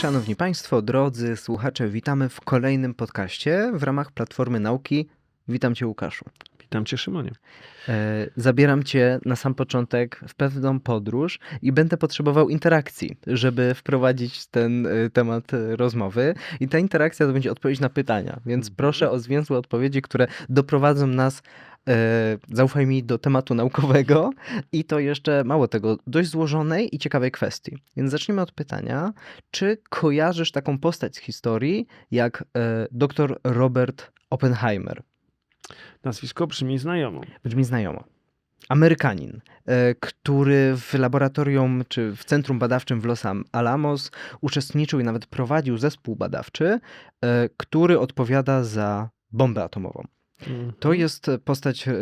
Szanowni Państwo, drodzy słuchacze, witamy w kolejnym podcaście w ramach Platformy Nauki. Witam Cię, Łukaszu. Witam Cię, Szymonie. Zabieram Cię na sam początek w pewną podróż i będę potrzebował interakcji, żeby wprowadzić ten e, temat e, rozmowy. I ta interakcja to będzie odpowiedź na pytania, więc Mhm. proszę o zwięzłe odpowiedzi, które doprowadzą nas, e, zaufaj mi, do tematu naukowego i to jeszcze, mało tego, dość złożonej i ciekawej kwestii. Więc zacznijmy od pytania, czy kojarzysz taką postać z historii jak dr Robert Oppenheimer? Nazwisko brzmi znajomo. brzmi znajomo. Amerykanin, e, który w laboratorium czy w centrum badawczym w Los Alamos uczestniczył i nawet prowadził zespół badawczy, e, który odpowiada za bombę atomową. Mhm. To jest postać e,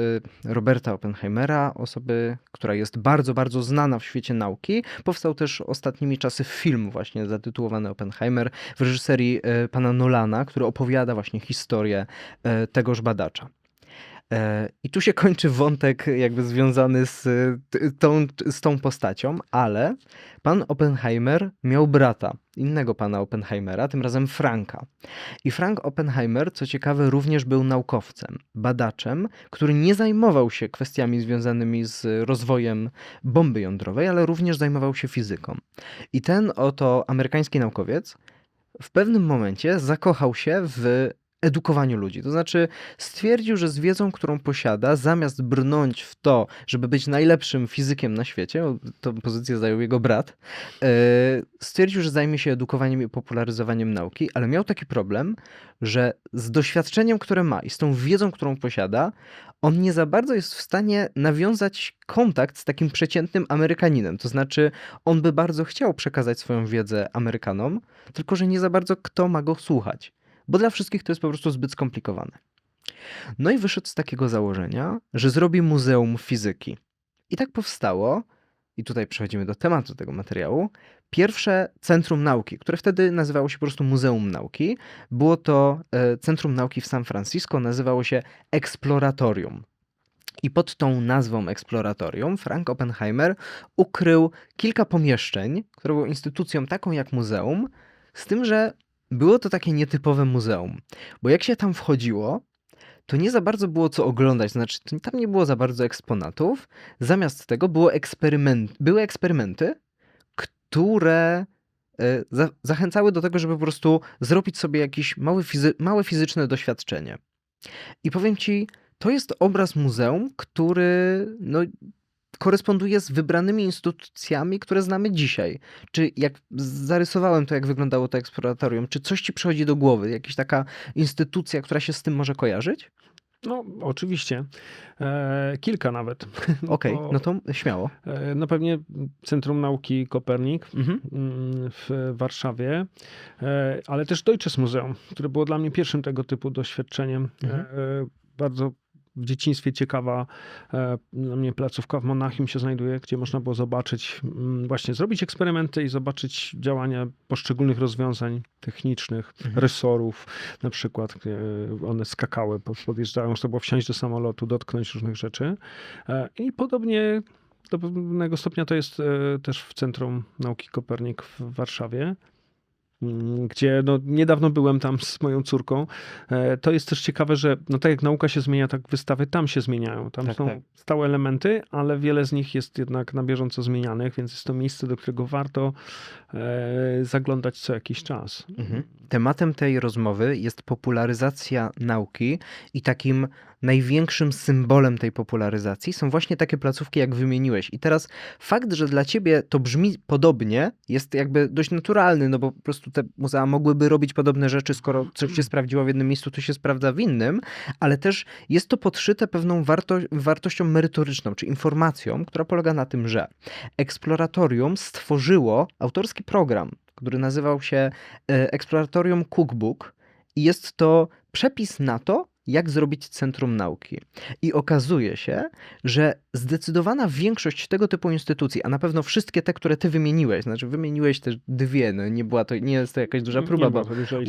Roberta Oppenheimera, osoby, która jest bardzo, bardzo znana w świecie nauki. Powstał też ostatnimi czasy film właśnie zatytułowany Oppenheimer w reżyserii pana Nolana, który opowiada właśnie historię tegoż badacza. E, I tu się kończy wątek jakby związany z t- tą, z tą postacią, ale pan Oppenheimer miał brata, innego pana Oppenheimera, tym razem Franka. I Frank Oppenheimer, co ciekawe, również był naukowcem, badaczem, który nie zajmował się kwestiami związanymi z rozwojem bomby jądrowej, ale również zajmował się fizyką. I ten oto amerykański naukowiec w pewnym momencie zakochał się w edukowaniu ludzi. To znaczy stwierdził, że z wiedzą, którą posiada, zamiast brnąć w to, żeby być najlepszym fizykiem na świecie, tą pozycję zajął jego brat, e, stwierdził, że zajmie się edukowaniem i popularyzowaniem nauki, ale miał taki problem, że z doświadczeniem, które ma i z tą wiedzą, którą posiada, on nie za bardzo jest w stanie nawiązać kontakt z takim przeciętnym Amerykaninem. To znaczy, on by bardzo chciał przekazać swoją wiedzę Amerykanom, tylko że nie za bardzo kto ma go słuchać, bo dla wszystkich to jest po prostu zbyt skomplikowane. No i wyszedł z takiego założenia, że zrobi muzeum fizyki. I tak powstało, i tutaj przechodzimy do tematu tego materiału, pierwsze centrum nauki, które wtedy nazywało się po prostu Muzeum Nauki. Było to e, Centrum Nauki w San Francisco, nazywało się Exploratorium. I pod tą nazwą Exploratorium Frank Oppenheimer ukrył kilka pomieszczeń, które były instytucją taką jak muzeum, z tym, że było to takie nietypowe muzeum. Bo jak się tam wchodziło, to nie za bardzo było co oglądać, znaczy tam nie było za bardzo eksponatów. Zamiast tego było eksperyment, były eksperymenty, które e, za, zachęcały do tego, żeby po prostu zrobić sobie jakieś mały fizy, małe fizyczne doświadczenie. I powiem ci, to jest obraz muzeum, który no, koresponduje z wybranymi instytucjami, które znamy dzisiaj. Czy jak zarysowałem to, jak wyglądało to eksploratorium, czy coś ci przychodzi do głowy? Jakaś taka instytucja, która się z tym może kojarzyć? No, oczywiście. E, kilka nawet. Okej, Bo, no to śmiało. e, no pewnie Centrum Nauki Kopernik Mhm. mm, w Warszawie, e, ale też Deutsches Muzeum, które było dla mnie pierwszym tego typu doświadczeniem. Mhm. E, bardzo w dzieciństwie ciekawa e, dla mnie placówka w Monachium się znajduje, gdzie można było zobaczyć, mm, właśnie zrobić eksperymenty i zobaczyć działania poszczególnych rozwiązań technicznych, Mhm. resorów, na przykład gdzie one skakały, po- podjeżdżają, można było wsiąść do samolotu, dotknąć różnych rzeczy. E, I podobnie do pewnego stopnia to jest e, też w Centrum Nauki Kopernik w Warszawie. Mm, Gdzie no, niedawno byłem tam z moją córką. E, To jest też ciekawe, że no tak jak nauka się zmienia, tak wystawy tam się zmieniają. Tam Tak, są tak. stałe elementy, ale wiele z nich jest jednak na bieżąco zmienianych, więc jest to miejsce, do którego warto e, zaglądać co jakiś czas. Mhm. Tematem tej rozmowy jest popularyzacja nauki i takim największym symbolem tej popularyzacji są właśnie takie placówki, jak wymieniłeś. I teraz fakt, że dla ciebie to brzmi podobnie, jest jakby dość naturalny, no bo po prostu te muzea mogłyby robić podobne rzeczy, skoro coś się sprawdziło w jednym miejscu, to się sprawdza w innym, ale też jest to podszyte pewną warto wartością merytoryczną, czy informacją, która polega na tym, że Exploratorium stworzyło autorski program, który nazywał się e, Exploratorium Cookbook i jest to przepis na to, jak zrobić centrum nauki. I okazuje się, że zdecydowana większość tego typu instytucji, a na pewno wszystkie te, które ty wymieniłeś, znaczy wymieniłeś też dwie, no nie była to, nie jest to jakaś duża próba, bo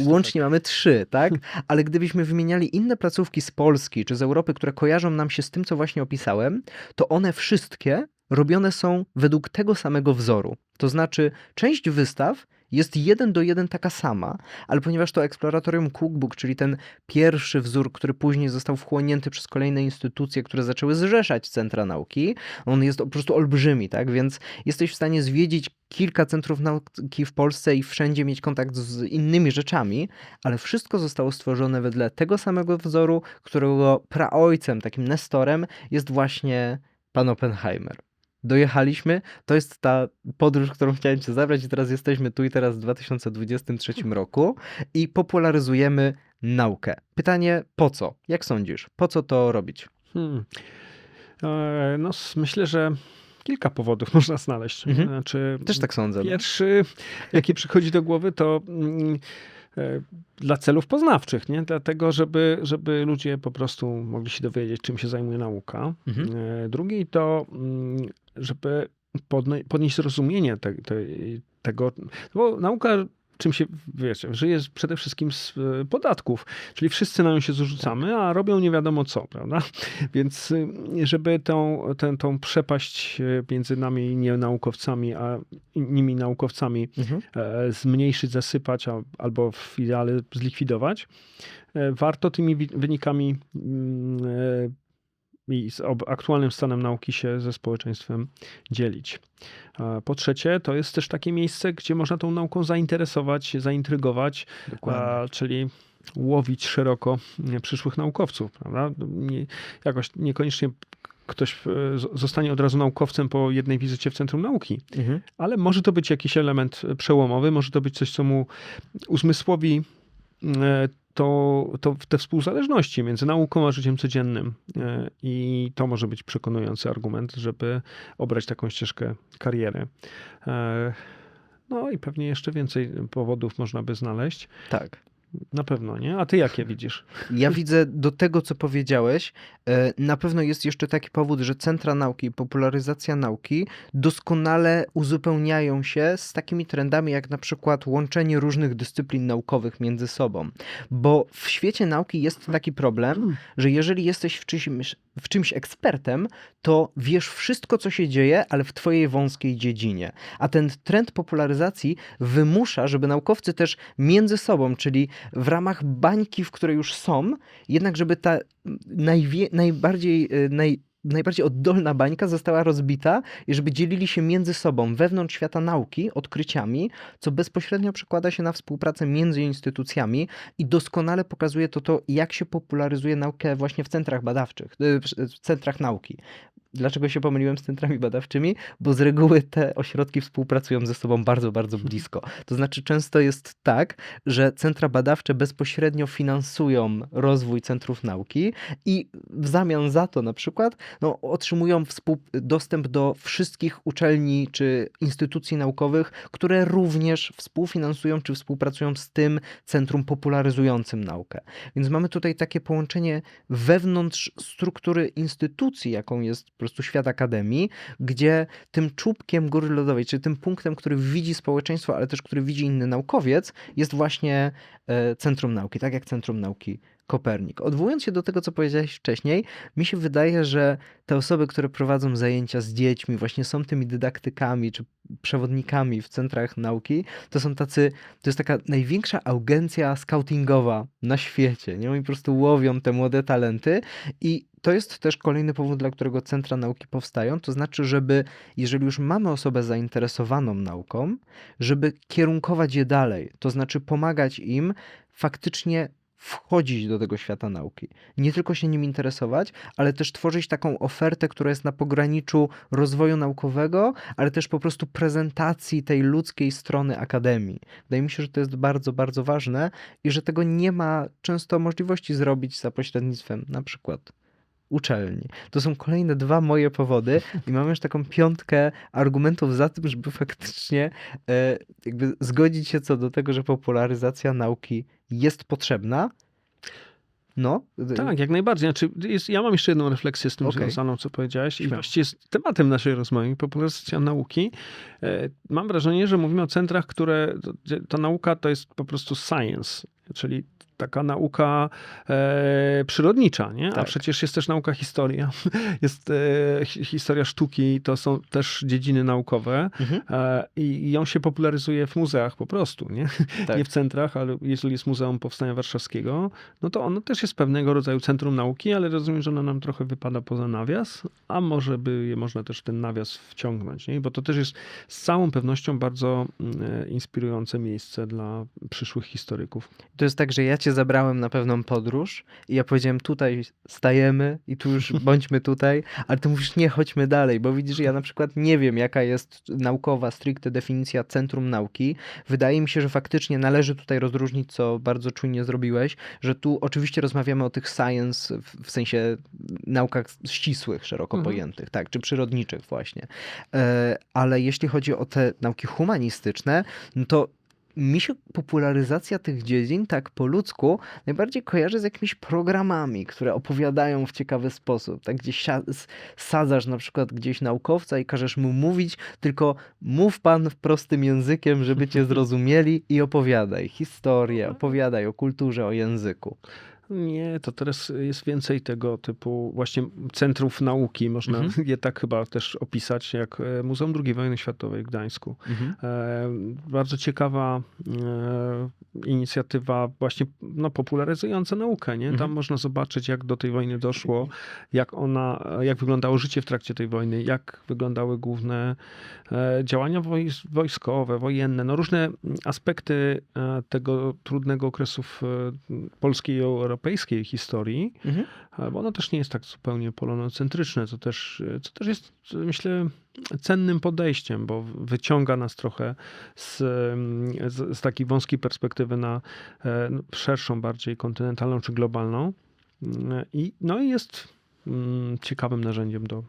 Łącznie mamy trzy, tak? Ale gdybyśmy wymieniali inne placówki z Polski czy z Europy, które kojarzą nam się z tym, co właśnie opisałem, to one wszystkie robione są według tego samego wzoru. To znaczy, część wystaw jest jeden do jeden taka sama, ale ponieważ to eksploratorium Cookbook, czyli ten pierwszy wzór, który później został wchłonięty przez kolejne instytucje, które zaczęły zrzeszać centra nauki, on jest po prostu olbrzymi, tak? Więc jesteś w stanie zwiedzić kilka centrów nauki w Polsce i wszędzie mieć kontakt z innymi rzeczami, ale wszystko zostało stworzone wedle tego samego wzoru, którego praojcem, takim nestorem jest właśnie pan Oppenheimer. Dojechaliśmy, to jest ta podróż, którą chciałem cię zabrać i teraz jesteśmy tu i teraz w 2023 roku i popularyzujemy naukę. Pytanie, po co? Jak sądzisz? Po co to robić? Hmm. E, No, myślę, że kilka powodów można znaleźć. Mhm. Znaczy, Też tak sądzę. no. Pierwszy, jaki przychodzi do głowy, to mm, e, dla celów poznawczych, nie? Dlatego, żeby, żeby ludzie po prostu mogli się dowiedzieć, czym się zajmuje nauka. Mhm. E, Drugi to, mm, żeby podnieść zrozumienie te, te, tego, bo nauka czym się, wiecie, żyje przede wszystkim z e, podatków, czyli wszyscy na nią się zrzucamy, a robią nie wiadomo co, prawda? Więc y, żeby tą, tę, tą przepaść e, między nami nienaukowcami, a innymi naukowcami Mhm. e, zmniejszyć, zasypać a, albo w ideale zlikwidować, warto tymi wynikami mm, i z aktualnym stanem nauki się ze społeczeństwem dzielić. Po trzecie, to jest też takie miejsce, gdzie można tą nauką zainteresować, zaintrygować, a, czyli łowić szeroko przyszłych naukowców. Prawda? Nie, jakoś niekoniecznie ktoś e, zostanie od razu naukowcem po jednej wizycie w Centrum Nauki, Mhm. ale może to być jakiś element przełomowy, może to być coś, co mu uzmysłowi e, to, to te współzależności między nauką a życiem codziennym. E, I to może być przekonujący argument, żeby obrać taką ścieżkę kariery. E, No i pewnie jeszcze więcej powodów można by znaleźć. Tak. Na pewno, nie? A ty jakie widzisz? Ja widzę do tego, co powiedziałeś, e, na pewno jest jeszcze taki powód, że centra nauki i popularyzacja nauki doskonale uzupełniają się z takimi trendami, jak na przykład łączenie różnych dyscyplin naukowych między sobą. Bo w świecie nauki jest taki problem, że jeżeli jesteś w czymś, w czymś ekspertem, to wiesz wszystko, co się dzieje, ale w twojej wąskiej dziedzinie. A ten trend popularyzacji wymusza, żeby naukowcy też między sobą, czyli w ramach bańki, w której już są, jednak żeby ta najbardziej, y, naj, najbardziej oddolna bańka została rozbita i żeby dzielili się między sobą wewnątrz świata nauki odkryciami, co bezpośrednio przekłada się na współpracę między instytucjami i doskonale pokazuje to, to jak się popularyzuje naukę właśnie w centrach badawczych, y, w centrach nauki. Dlaczego się pomyliłem z centrami badawczymi? Bo z reguły te ośrodki współpracują ze sobą bardzo, bardzo blisko. To znaczy, często jest tak, że centra badawcze bezpośrednio finansują rozwój centrów nauki i w zamian za to na przykład no, otrzymują dostęp do wszystkich uczelni czy instytucji naukowych, które również współfinansują czy współpracują z tym centrum popularyzującym naukę. Więc mamy tutaj takie połączenie wewnątrz struktury instytucji, jaką jest po prostu świat akademii, gdzie tym czubkiem góry lodowej, czy tym punktem, który widzi społeczeństwo, ale też który widzi inny naukowiec, jest właśnie e, Centrum Nauki, tak jak Centrum Nauki Kopernik. Odwołując się do tego, co powiedziałeś wcześniej, mi się wydaje, że te osoby, które prowadzą zajęcia z dziećmi, właśnie są tymi dydaktykami czy przewodnikami w centrach nauki, to są tacy, to jest taka największa agencja scoutingowa na świecie. Nie? Oni po prostu łowią te młode talenty i to jest też kolejny powód, dla którego centra nauki powstają. To znaczy, żeby, jeżeli już mamy osobę zainteresowaną nauką, żeby kierunkować je dalej. To znaczy pomagać im faktycznie wchodzić do tego świata nauki. Nie tylko się nim interesować, ale też tworzyć taką ofertę, która jest na pograniczu rozwoju naukowego, ale też po prostu prezentacji tej ludzkiej strony akademii. Wydaje mi się, że to jest bardzo, bardzo ważne i że tego nie ma często możliwości zrobić za pośrednictwem na przykład uczelni. To są kolejne dwa moje powody i mam już taką piątkę argumentów za tym, żeby faktycznie e, jakby zgodzić się co do tego, że popularyzacja nauki jest potrzebna. No, Tak, jak najbardziej. Znaczy, jest, ja mam jeszcze jedną refleksję z tym Okej. związaną, co powiedziałeś. I Śmiało. właściwie z tematem naszej rozmowy, popularyzacja nauki. E, mam wrażenie, że mówimy o centrach, które, ta nauka to jest po prostu science, czyli taka nauka e, przyrodnicza, nie? A Tak. przecież jest też nauka historia, jest e, hi- historia sztuki, to są też dziedziny naukowe Mhm. e, i, ją się popularyzuje w muzeach po prostu, nie? Tak. Nie w centrach, ale jeżeli jest Muzeum Powstania Warszawskiego, no to ono też jest pewnego rodzaju centrum nauki, ale rozumiem, że ono nam trochę wypada poza nawias, a może by je można też ten nawias wciągnąć, nie? Bo to też jest z całą pewnością bardzo mm, e, inspirujące miejsce dla przyszłych historyków. To jest tak, że ja cię zabrałem na pewną podróż i ja powiedziałem tutaj stajemy i tu już bądźmy tutaj, ale ty mówisz nie, chodźmy dalej, bo widzisz, ja na przykład nie wiem jaka jest naukowa, stricte definicja centrum nauki. Wydaje mi się, że faktycznie należy tutaj rozróżnić, co bardzo czujnie zrobiłeś, że tu oczywiście rozmawiamy o tych science w, w sensie naukach ścisłych, szeroko Mhm. pojętych, tak, czy przyrodniczych właśnie. E, ale jeśli chodzi o te nauki humanistyczne, no to mi się popularyzacja tych dziedzin tak po ludzku najbardziej kojarzy z jakimiś programami, które opowiadają w ciekawy sposób. Tak gdzieś sadzasz na przykład gdzieś naukowca i każesz mu mówić, tylko mów pan prostym językiem, żeby cię zrozumieli i opowiadaj historię, opowiadaj o kulturze, o języku. Nie, to teraz jest więcej tego typu właśnie centrów nauki, można Mhm. je tak chyba też opisać, jak e, Muzeum II Wojny Światowej w Gdańsku. E, Bardzo ciekawa e, inicjatywa właśnie no, popularyzująca naukę. Nie? Tam Mhm. można zobaczyć, jak do tej wojny doszło, jak ona, jak wyglądało życie w trakcie tej wojny, jak wyglądały główne działania wojs- wojskowe, wojenne, no różne aspekty tego trudnego okresu w polskiej i europejskiej historii, Mhm. e, bo ono też nie jest tak zupełnie polonocentryczne, co też, e, co też jest, myślę, cennym podejściem, bo wyciąga nas trochę z, z, z takiej wąskiej perspektywy na e, no, szerszą, bardziej kontynentalną czy globalną. Mm, I, no i jest mm, ciekawym narzędziem do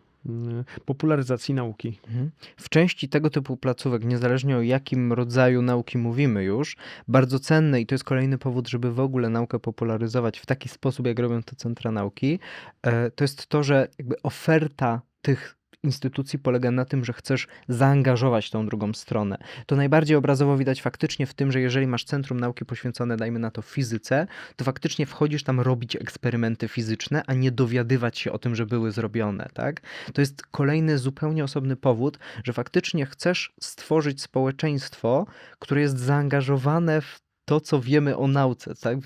popularyzacji nauki. Mhm. W części tego typu placówek, niezależnie o jakim rodzaju nauki mówimy już, bardzo cenne i to jest kolejny powód, żeby w ogóle naukę popularyzować w taki sposób, jak robią to centra nauki, e, to jest to, że jakby oferta tych instytucji polega na tym, że chcesz zaangażować tą drugą stronę. To najbardziej obrazowo widać faktycznie w tym, że jeżeli masz centrum nauki poświęcone, dajmy na to fizyce, to faktycznie wchodzisz tam robić eksperymenty fizyczne, a nie dowiadywać się o tym, że były zrobione, tak? To jest kolejny zupełnie osobny powód, że faktycznie chcesz stworzyć społeczeństwo, które jest zaangażowane w to, co wiemy o nauce, tak?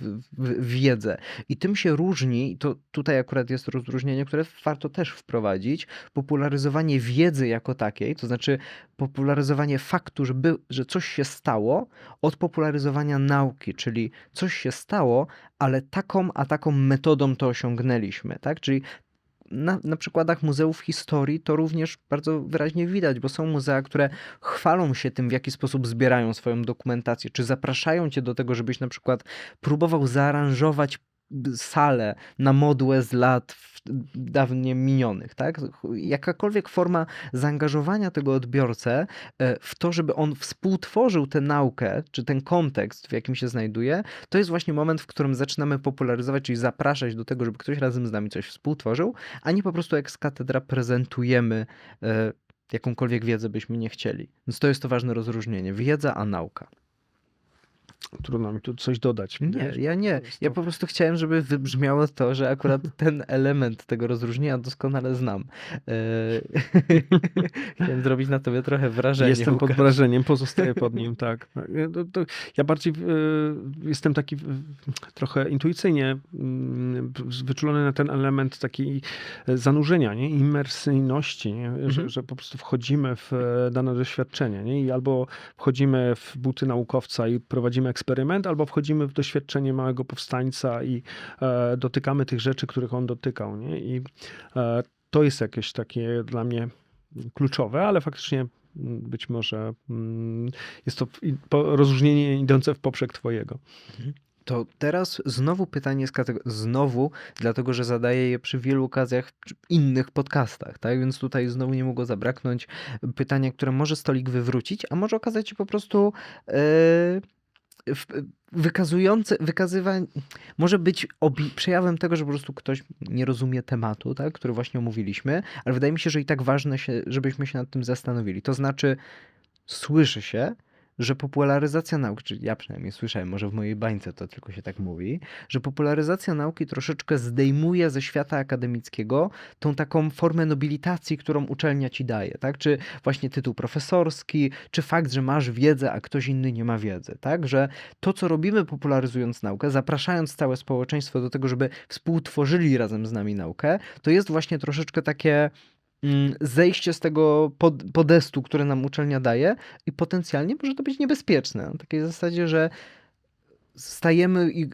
wiedzę. I tym się różni, to tutaj akurat jest rozróżnienie, które warto też wprowadzić, popularyzowanie wiedzy jako takiej, to znaczy popularyzowanie faktu, że, by, że coś się stało, od popularyzowania nauki, czyli coś się stało, ale taką, a taką metodą to osiągnęliśmy, tak? Czyli na, na przykładach muzeów historii to również bardzo wyraźnie widać, bo są muzea, które chwalą się tym, w jaki sposób zbierają swoją dokumentację, czy zapraszają cię do tego, żebyś na przykład próbował zaaranżować salę na modłę z lat dawnie minionych, tak? Jakakolwiek forma zaangażowania tego odbiorcę e, w to, żeby on współtworzył tę naukę, czy ten kontekst, w jakim się znajduje, to jest właśnie moment, w którym zaczynamy popularyzować, czyli zapraszać do tego, żeby ktoś razem z nami coś współtworzył, a nie po prostu jak z katedra prezentujemy e, jakąkolwiek wiedzę byśmy nie chcieli. Więc to jest to ważne rozróżnienie. Wiedza, a nauka. Trudno mi tu coś dodać. Nie, ja nie. Ja po prostu chciałem, żeby wybrzmiało to, że akurat ten element tego rozróżnienia doskonale znam. E, Chciałem zrobić na tobie trochę wrażenie. Jestem pod wrażeniem, pozostaję pod nim, tak. Ja- bardziej e, jestem taki trochę intuicyjnie mm, wyczulony na ten element takiej zanurzenia, nie? imersyjności, nie? Że, Mhm. że po prostu wchodzimy w e, dane doświadczenie nie? i albo wchodzimy w buty naukowca i prowadzimy eksperyment, albo wchodzimy w doświadczenie małego powstańca i e, dotykamy tych rzeczy, których on dotykał. Nie? I e, to jest jakieś takie dla mnie kluczowe, ale faktycznie mm, być może mm, jest to rozróżnienie idące w poprzek twojego. To teraz znowu pytanie z kategorii. Znowu, dlatego że zadaję je przy wielu okazjach w innych podcastach, tak? Więc tutaj znowu nie mogło zabraknąć pytania, które może stolik wywrócić, a może okazać się po prostu w- wykazujące, wykazywanie, może być przejawem tego, że po prostu ktoś nie rozumie tematu, tak? który właśnie omówiliśmy, ale wydaje mi się, że i tak ważne, się, żebyśmy się nad tym zastanowili. To znaczy, słyszy się, że popularyzacja nauki, czyli ja przynajmniej słyszałem, może w mojej bańce to tylko się tak mówi, że popularyzacja nauki troszeczkę zdejmuje ze świata akademickiego tą taką formę nobilitacji, którą uczelnia ci daje, tak? Czy właśnie tytuł profesorski, czy fakt, że masz wiedzę, a ktoś inny nie ma wiedzy, tak? Że to, co robimy popularyzując naukę, zapraszając całe społeczeństwo do tego, żeby współtworzyli razem z nami naukę, to jest właśnie troszeczkę takie zejście z tego pod, podestu, które nam uczelnia daje i potencjalnie może to być niebezpieczne. Na takiej zasadzie, że stajemy i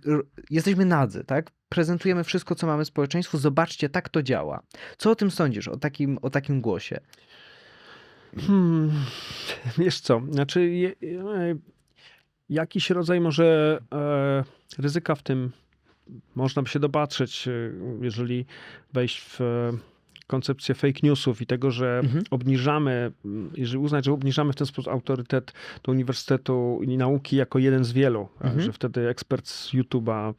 jesteśmy nadzy, tak? Prezentujemy wszystko, co mamy społeczeństwu, zobaczcie, tak to działa. Co o tym sądzisz, o takim, o takim głosie? Hmm, wiesz co, znaczy je, e, jakiś rodzaj może e, ryzyka w tym można by się dopatrzeć, e, jeżeli wejść w e, koncepcję fake newsów i tego, że Mhm. obniżamy, jeżeli uznać, że obniżamy w ten sposób autorytet do uniwersytetu i nauki jako jeden z wielu, Mhm. że wtedy ekspert z YouTube'a,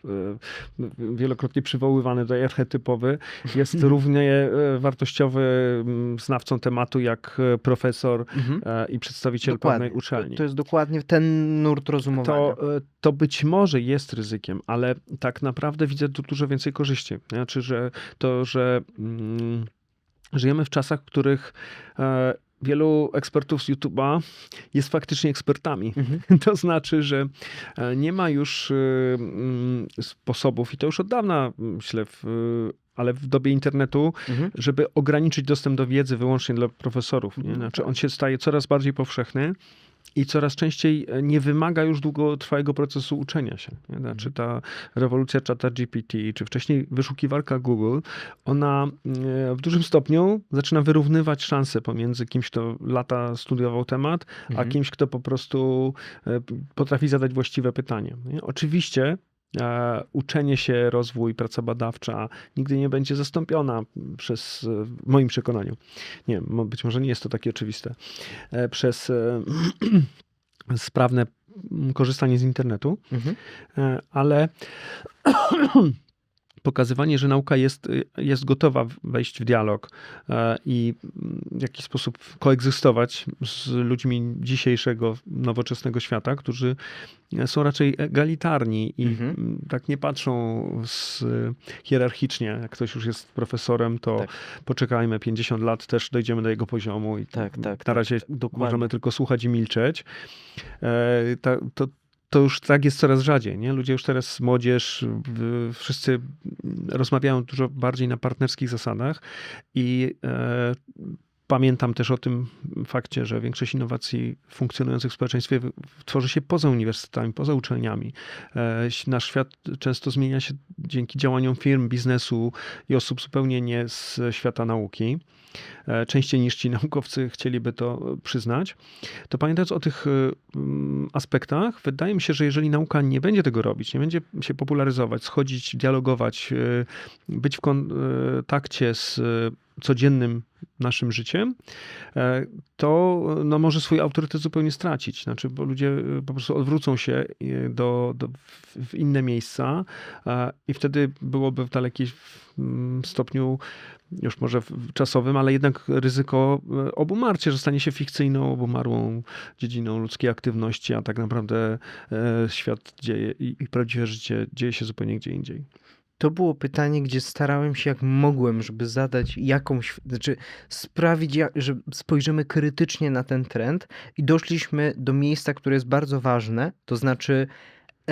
e, wielokrotnie przywoływany tutaj archetypowy, jest równie e, wartościowy m, znawcą tematu jak e, profesor Mhm. e, i przedstawiciel Dokładnie. pewnej uczelni. To jest dokładnie ten nurt rozumowania. To, to być może jest ryzykiem, ale tak naprawdę widzę tu dużo więcej korzyści. Znaczy, że to, że mm, żyjemy w czasach, w których e, wielu ekspertów z YouTube'a jest faktycznie ekspertami. Mhm. To znaczy, że e, nie ma już e, mm, sposobów, i to już od dawna, myślę, w, ale w dobie internetu, Mhm. żeby ograniczyć dostęp do wiedzy wyłącznie dla profesorów. Nie? Mhm, Znaczy on się staje coraz bardziej powszechny i coraz częściej e, nie wymaga już długotrwałego procesu uczenia się. Nie? Znaczy Mhm. ta rewolucja czata GPT, czy wcześniej wyszukiwarka Google, ona e, w dużym stopniu zaczyna wyrównywać szanse pomiędzy kimś, kto lata studiował temat, a Mhm. kimś, kto po prostu e, potrafi zadać właściwe pytanie. Nie? Oczywiście uczenie się, rozwój, praca badawcza nigdy nie będzie zastąpiona przez, e, w moim przekonaniu, nie wiem, być może nie jest to takie oczywiste, e, przez e, sprawne korzystanie z internetu, Mhm. e, ale pokazywanie, że nauka jest, jest gotowa wejść w dialog e, i w jakiś sposób koegzystować z ludźmi dzisiejszego nowoczesnego świata, którzy są raczej egalitarni i Mhm. tak nie patrzą z, hierarchicznie. Jak ktoś już jest profesorem, to Tak. poczekajmy 50 lat, też dojdziemy do jego poziomu i Tak, tak, na tak. razie Dokładnie. możemy tylko słuchać i milczeć. E, ta, to, to już tak jest coraz rzadziej. Nie? Ludzie już teraz, młodzież, wszyscy rozmawiają dużo bardziej na partnerskich zasadach i e, pamiętam też o tym fakcie, że większość innowacji funkcjonujących w społeczeństwie tworzy się poza uniwersytetami, poza uczelniami. E, nasz świat często zmienia się dzięki działaniom firm, biznesu i osób zupełnie nie z świata nauki. E, częściej niż ci naukowcy chcieliby to przyznać, to pamiętając o tych y, mm, aspektach, wydaje mi się, że jeżeli nauka nie będzie tego robić, nie będzie się popularyzować, schodzić, dialogować, być w kontakcie z codziennym naszym życiem, e, to no, może swój autorytet zupełnie stracić. Znaczy, bo ludzie y, po prostu odwrócą się do, do, w- inne miejsca e, i wtedy byłoby w dalekim mm, stopniu już może czasowym, ale jednak ryzyko e, obumarcia, że stanie się fikcyjną, obumarłą dziedziną ludzkiej aktywności, a tak naprawdę e, świat dzieje i, i prawdziwe życie dzieje się zupełnie gdzie indziej. To było pytanie, gdzie starałem się jak mogłem, żeby zadać jakąś, znaczy sprawić, że spojrzymy krytycznie na ten trend i doszliśmy do miejsca, które jest bardzo ważne, to znaczy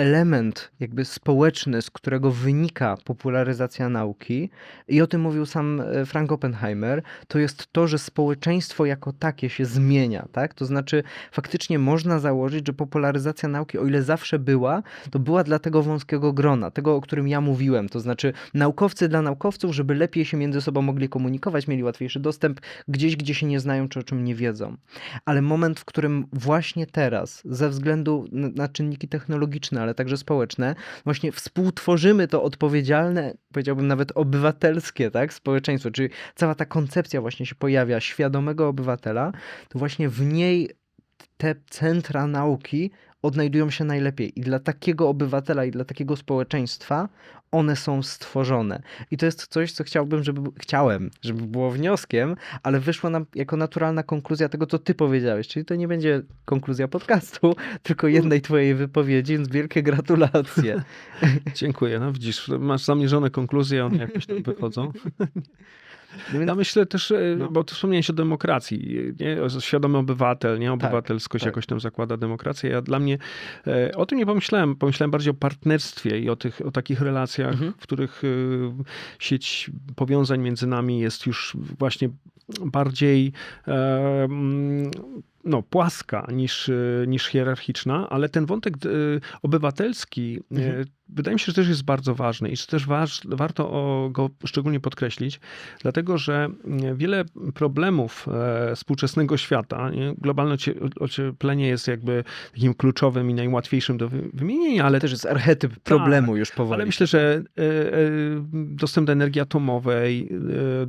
element jakby społeczny, z którego wynika popularyzacja nauki i o tym mówił sam e, Frank Oppenheimer, to jest to, że społeczeństwo jako takie się zmienia, tak? To znaczy faktycznie można założyć, że popularyzacja nauki, o ile zawsze była, to była dla tego wąskiego grona, tego, o którym ja mówiłem, to znaczy naukowcy dla naukowców, żeby lepiej się między sobą mogli komunikować, mieli łatwiejszy dostęp gdzieś, gdzie się nie znają, czy o czym nie wiedzą. Ale moment, w którym właśnie teraz, ze względu na czynniki technologiczne, ale także społeczne, właśnie współtworzymy to odpowiedzialne, powiedziałbym nawet obywatelskie, tak, społeczeństwo, czyli cała ta koncepcja właśnie się pojawia świadomego obywatela, to właśnie w niej te centra nauki, odnajdują się najlepiej. I dla takiego obywatela i dla takiego społeczeństwa one są stworzone. I to jest coś, co chciałbym, żeby chciałem, żeby było wnioskiem, ale wyszło nam jako naturalna konkluzja tego, co ty powiedziałeś. Czyli to nie będzie konkluzja podcastu, tylko jednej twojej wypowiedzi, więc wielkie gratulacje. Dziękuję. No widzisz, masz zamierzone konkluzje, one jakoś tam wychodzą. Ja myślę też, e, No. bo ty wspomniałeś o demokracji, nie? Świadomy obywatel, nie? Obywatelskość tak. jakoś tam zakłada demokrację. Ja dla mnie e, o tym nie pomyślałem. Pomyślałem bardziej o partnerstwie i o tych, o takich relacjach, Mhm. w których e, sieć powiązań między nami jest już właśnie bardziej no, płaska niż, niż hierarchiczna, ale ten wątek obywatelski Mhm. Wydaje mi się, że też jest bardzo ważny i że też waż, warto go szczególnie podkreślić, dlatego że mm, wiele problemów e, współczesnego świata, nie? globalne ocie, ocieplenie jest jakby takim kluczowym i najłatwiejszym do wy, wymienienia, ale też jest archetyp problemu już powoli. ale myślę, że e, e, dostęp do energii atomowej,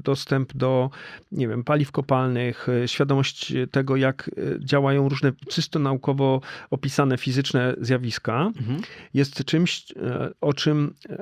dostęp do, nie wiem, paliw kopalnych, świadomość tego, jak działają różne czysto naukowo opisane fizyczne zjawiska, Mhm. jest czymś, o czym e,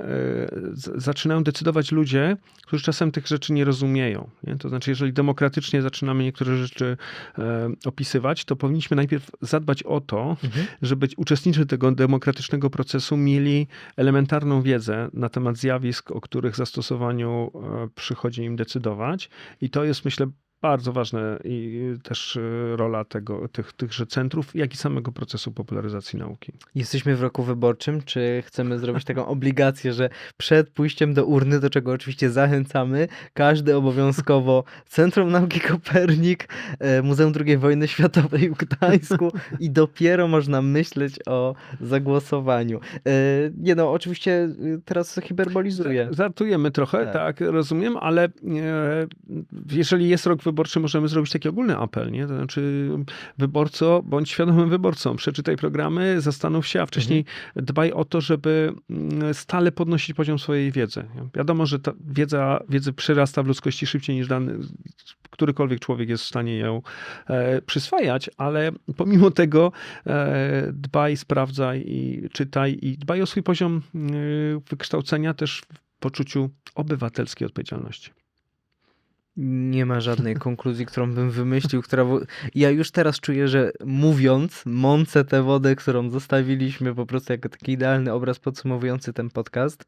zaczynają decydować ludzie, którzy czasem tych rzeczy nie rozumieją. Nie? To znaczy, jeżeli demokratycznie zaczynamy niektóre rzeczy e, opisywać, to powinniśmy najpierw zadbać o to, Mhm. żeby uczestnicy tego demokratycznego procesu mieli elementarną wiedzę na temat zjawisk, o których zastosowaniu e, przychodzi im decydować. I to jest, myślę, bardzo ważne i też e, rola tego, tych, tychże centrów, jak i samego procesu popularyzacji nauki. Jesteśmy w roku wyborczym, czy chcemy zrobić taką obligację, że przed pójściem do urny, do czego oczywiście zachęcamy, każdy obowiązkowo Centrum Nauki Kopernik, e, Muzeum II Wojny Światowej w Gdańsku i dopiero można myśleć o zagłosowaniu. E, Nie no, oczywiście y, teraz hiperbolizuję. Żartujemy trochę, Tak. tak, rozumiem, ale e, jeżeli jest rok wyborczy, możemy zrobić taki ogólny apel, nie? To znaczy, wyborco, bądź świadomym wyborcą, przeczytaj programy, zastanów się, a wcześniej dbaj o to, żeby mm, stale podnosić poziom swojej wiedzy. Wiadomo, że ta wiedza, wiedzy przyrasta w ludzkości szybciej niż dany, którykolwiek człowiek jest w stanie ją e, przyswajać, ale pomimo tego e, dbaj, sprawdzaj i czytaj i dbaj o swój poziom e, wykształcenia też w poczuciu obywatelskiej odpowiedzialności. Nie ma żadnej konkluzji, którą bym wymyślił, która. Ja już teraz czuję, że mówiąc, mącę tę wodę, którą zostawiliśmy po prostu jako taki idealny obraz podsumowujący ten podcast.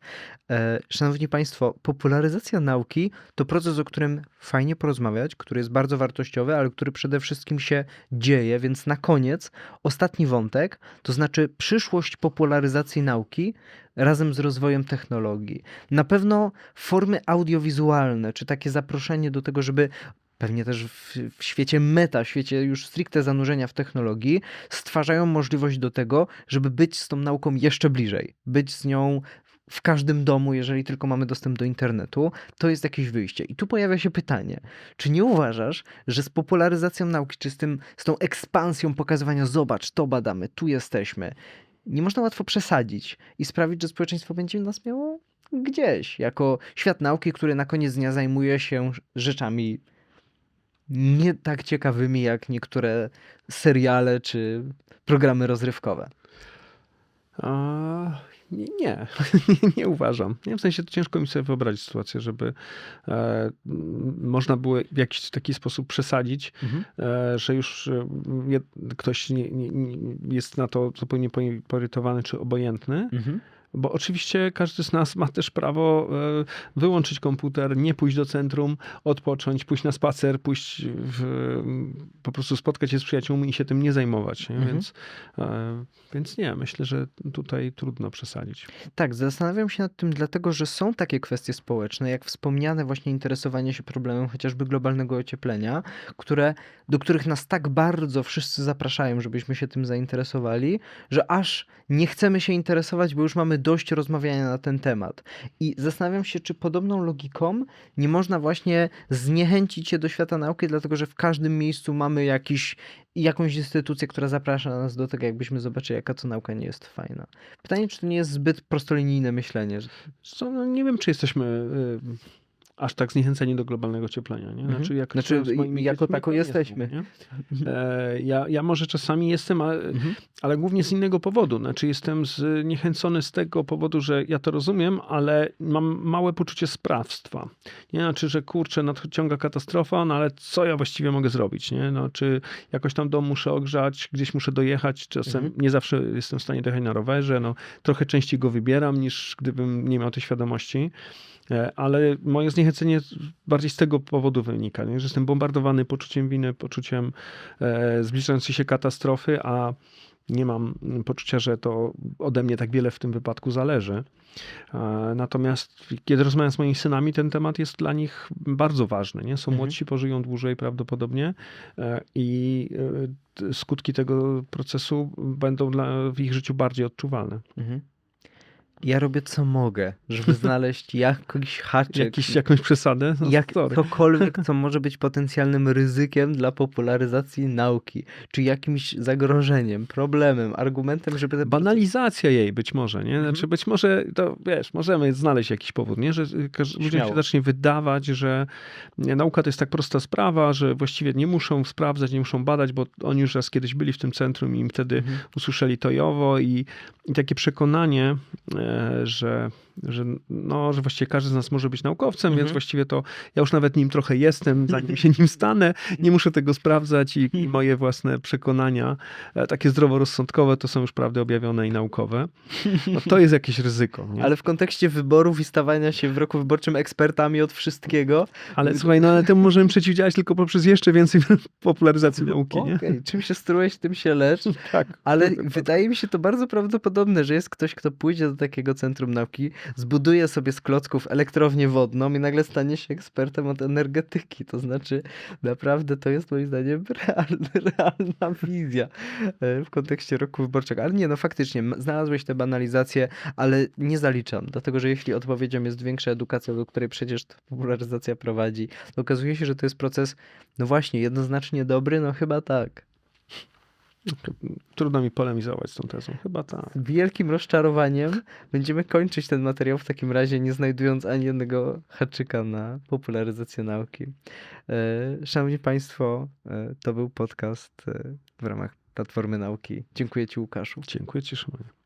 E, Szanowni Państwo, popularyzacja nauki to proces, o którym fajnie porozmawiać, który jest bardzo wartościowy, ale który przede wszystkim się dzieje, więc na koniec ostatni wątek, to znaczy przyszłość popularyzacji nauki razem z rozwojem technologii. Na pewno formy audiowizualne, czy takie zaproszenie do tego, żeby pewnie też w, w świecie meta, w świecie już stricte zanurzenia w technologii, stwarzają możliwość do tego, żeby być z tą nauką jeszcze bliżej, być z nią w każdym domu, jeżeli tylko mamy dostęp do internetu, to jest jakieś wyjście. I tu pojawia się pytanie, czy nie uważasz, że z popularyzacją nauki, czy z, tym, z tą ekspansją pokazywania, zobacz, to badamy, tu jesteśmy, nie można łatwo przesadzić i sprawić, że społeczeństwo będzie nas miało gdzieś, jako świat nauki, który na koniec dnia zajmuje się rzeczami nie tak ciekawymi jak niektóre seriale czy programy rozrywkowe. Nie, nie, nie uważam. Nie, w sensie to ciężko mi sobie wyobrazić sytuację, żeby e, można było w jakiś taki sposób przesadzić, e, że już e, ktoś nie, nie, jest na to zupełnie porytowany czy obojętny. Mhm. Bo oczywiście każdy z nas ma też prawo e, wyłączyć komputer, nie pójść do centrum, odpocząć, pójść na spacer, pójść w, po prostu spotkać się z przyjaciółmi i się tym nie zajmować. Nie? Mhm. Więc, e, więc nie, myślę, że tutaj trudno przesadzić. Tak, zastanawiam się nad tym, dlatego że są takie kwestie społeczne, jak wspomniane właśnie interesowanie się problemem chociażby globalnego ocieplenia, które, do których nas tak bardzo wszyscy zapraszają, żebyśmy się tym zainteresowali, że aż nie chcemy się interesować, bo już mamy dość rozmawiania na ten temat. I zastanawiam się, czy podobną logiką nie można właśnie zniechęcić się do świata nauki, dlatego że w każdym miejscu mamy jakiś, jakąś instytucję, która zaprasza nas do tego, jakbyśmy zobaczyli, jaka to nauka nie jest fajna. Pytanie, czy to nie jest zbyt prostolinijne myślenie? że- no nie wiem, czy jesteśmy y, aż tak zniechęceni do globalnego ocieplenia. Nie? Mhm. Znaczy, jak Znaczy, jako tako jesteśmy. są, nie? E, ja, ja może czasami jestem, ale, Mhm. ale głównie z innego powodu. Znaczy jestem zniechęcony z tego powodu, że ja to rozumiem, ale mam małe poczucie sprawstwa. Nie? Znaczy, że kurczę, nadciąga katastrofa, no ale co ja właściwie mogę zrobić? Nie? No, czy jakoś tam dom muszę ogrzać, gdzieś muszę dojechać, czasem Mhm. nie zawsze jestem w stanie dojechać na rowerze, no, trochę częściej go wybieram niż gdybym nie miał tej świadomości. E, Ale moje zniechęcenie bardziej z tego powodu wynika, nie? że jestem bombardowany poczuciem winy, poczuciem e, zbliżającej się katastrofy, a nie mam poczucia, że to ode mnie tak wiele w tym wypadku zależy. E, Natomiast kiedy rozmawiam z moimi synami, ten temat jest dla nich bardzo ważny. Nie? Są Mhm. młodsi, pożyją dłużej prawdopodobnie e, i e, skutki tego procesu będą dla, w ich życiu bardziej odczuwalne. Mhm. Ja robię co mogę, żeby znaleźć jakiś haczyk, Jakiś, jakąś przesadę? No, jak sorry. cokolwiek, co może być potencjalnym ryzykiem dla popularyzacji nauki, czy jakimś zagrożeniem, problemem, argumentem, żeby te Banalizacja jej być może, nie? Znaczy być może, to wiesz, możemy znaleźć jakiś powód, nie? Że y, ludziom się zacznie wydawać, że nauka to jest tak prosta sprawa, że właściwie nie muszą sprawdzać, nie muszą badać, bo oni już raz kiedyś byli w tym centrum i im wtedy Mhm. usłyszeli to i owo i, i takie przekonanie, e, że, że, no, że właściwie każdy z nas może być naukowcem, Mhm. więc właściwie to ja już nawet nim trochę jestem, zanim się nim stanę, nie muszę tego sprawdzać i, i moje własne przekonania, e, takie zdroworozsądkowe, to są już prawdy objawione i naukowe. No to jest jakieś ryzyko. Nie? Ale, Ale w kontekście wyborów i stawania się w roku wyborczym ekspertami od wszystkiego. słuchaj, no ale temu możemy przeciwdziałać tylko poprzez jeszcze więcej popularyzacji nauki? Okej, czym się strułeś, tym się lecz. Tak. Ale wydaje mi się to bardzo prawdopodobne, że jest ktoś, kto pójdzie do takiego centrum nauki, zbuduje sobie z klocków elektrownię wodną i nagle stanie się ekspertem od energetyki. To znaczy, naprawdę to jest moim zdaniem realna, realna wizja e, w kontekście roku wyborczego. Ale nie, no faktycznie, znalazłeś tę banalizację, ale nie zaliczam, dlatego że jeśli odpowiedzią jest większa edukacja, do której przecież popularyzacja prowadzi, to okazuje się, że to jest proces, no właśnie, jednoznacznie dobry, no chyba tak. Trudno mi polemizować z tą tezą. Chyba tak. Z wielkim rozczarowaniem będziemy kończyć ten materiał w takim razie, nie znajdując ani jednego haczyka na popularyzację nauki. E, Szanowni Państwo, e, to był podcast e, w ramach Platformy Nauki. Dziękuję Ci, Łukaszu. Dziękuję Ci, Szymonie.